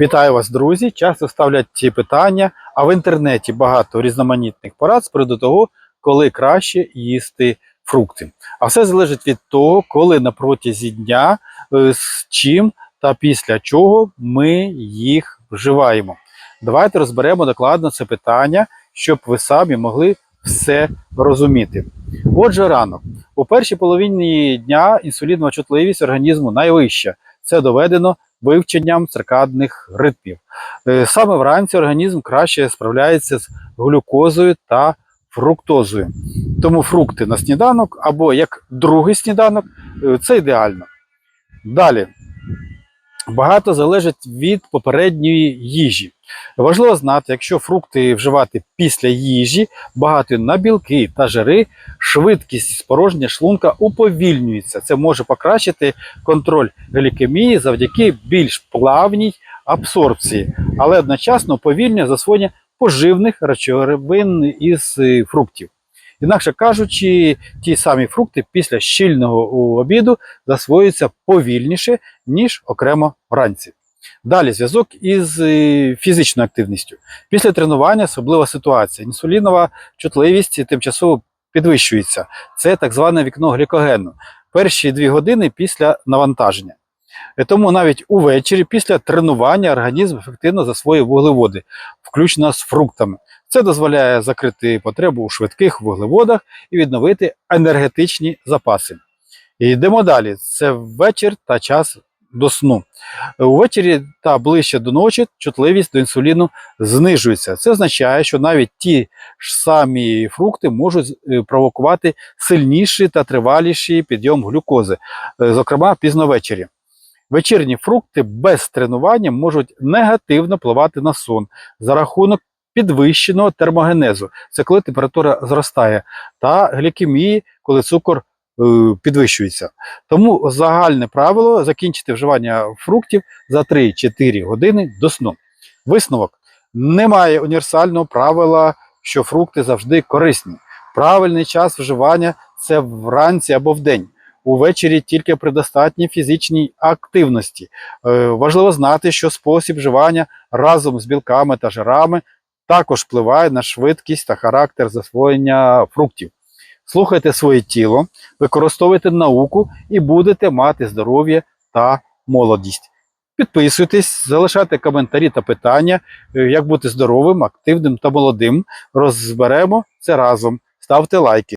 Вітаю вас, друзі! Часто ставлять ці питання, а в інтернеті багато різноманітних порад з приводу того, коли краще їсти фрукти. А все залежить від того, коли на протязі дня, е, з чим та після чого ми їх вживаємо. Давайте розберемо докладно це питання, щоб ви самі могли все розуміти. Отже, ранок. У першій половині дня інсулінова чутливість організму найвища. Це доведено вивченням циркадних ритмів. Е, Саме вранці організм краще справляється з глюкозою та фруктозою. Тому фрукти на сніданок або як другий сніданок е, це ідеально. Далі. Багато залежить від попередньої їжі. Важливо знати, якщо фрукти вживати після їжі, багато на білки та жири, швидкість спорожнення шлунка уповільнюється. Це може покращити контроль глікемії завдяки більш плавній абсорбції, але одночасно уповільнює засвоєння поживних речовин із е, фруктів. Інакше кажучи, ті самі фрукти після щільного обіду засвоюються повільніше, ніж окремо вранці. Далі зв'язок із е, фізичною активністю. Після тренування особлива ситуація. Інсулінова чутливість тимчасово підвищується. Це так зване вікно глікогену. Перші дві години після навантаження. Е, Тому навіть увечері після тренування організм ефективно засвоює вуглеводи, включно з фруктами. Це дозволяє закрити потребу у швидких вуглеводах і відновити енергетичні запаси. І йдемо далі. Це вечір та час до сну. Увечері та ближче до ночі чутливість до інсуліну знижується. Це означає, що навіть ті ж самі фрукти можуть е, провокувати сильніший та триваліший підйом глюкози, е, зокрема пізно ввечері. Вечірні фрукти без тренування можуть негативно впливати на сон за рахунок підвищеного термогенезу. Це коли температура зростає, та глікемії, коли цукор е, підвищується. Тому загальне правило закінчити вживання фруктів за 3-4 години до сну. Висновок: немає універсального правила, що фрукти завжди корисні. Правильний час вживання це вранці або вдень. Увечері тільки при достатній фізичній активності. Е, важливо знати, що спосіб вживання разом з білками та жирами також впливає на швидкість та характер засвоєння фруктів. Слухайте своє тіло, використовуйте науку і будете мати здоров'я та молодість. Підписуйтесь, залишайте коментарі та питання, е, як бути здоровим, активним та молодим. Розберемо це разом. Ставте лайки.